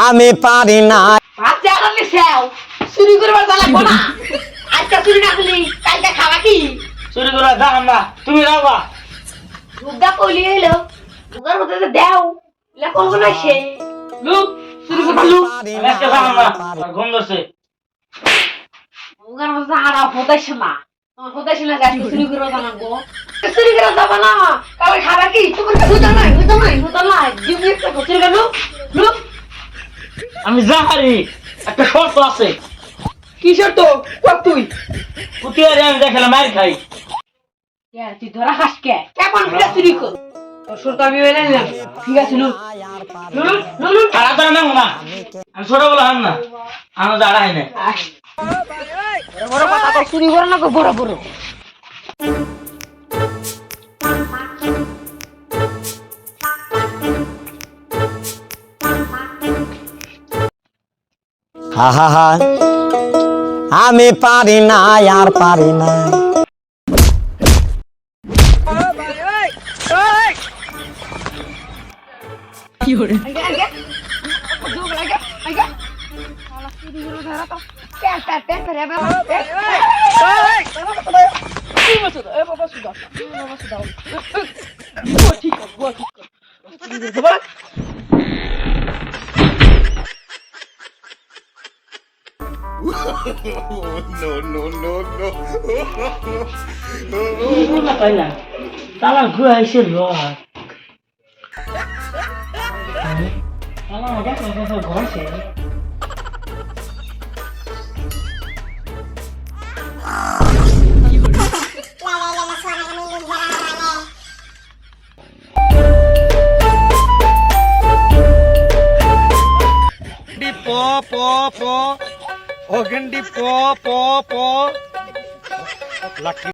আমি পারি না। ভাত আনলে সেও চুরি করবার জ্বালা কোনা আজকে চুরি না করলি কালকে খাবা কি? চুরি করে দাম না তুমি রাখবা দুগা কইলি এলো দুগার মধ্যে যে দেও লে কোন কোন সে। লুক চুরি করবা লুক। আজকে দাম না ঘুম ধরছে। দুগার মধ্যে হারা হতাইছে না তোমার হতাইছে গাছ চুরি করবা জানাব চুরি করে যাবা না? কালকে খাবা কি তোমার হুতা নাই হুতা নাই হুতা নাই। দিবি চুরি করে লুক লুক। আমি জাহারি একটা শর্ত আছে। কিসের তো কর তুই। পুতিয়ারে আমি দেখালে মার খাই। তুই ধরা খাস কে? কেমন চুরি কর? তোর আমি মেনে নিলাম। ঠিক আছে আর আদর না। আমি ছোট বলে হাম না। আমার হয় না বড় কথা তো চুরি করে না গো বড় বড়। আহা আমি পারি না আর পারি না। আগে শালা চুরি করে ধরা তো কে তে তে রে প প প ও গন্ডি প প প লাকি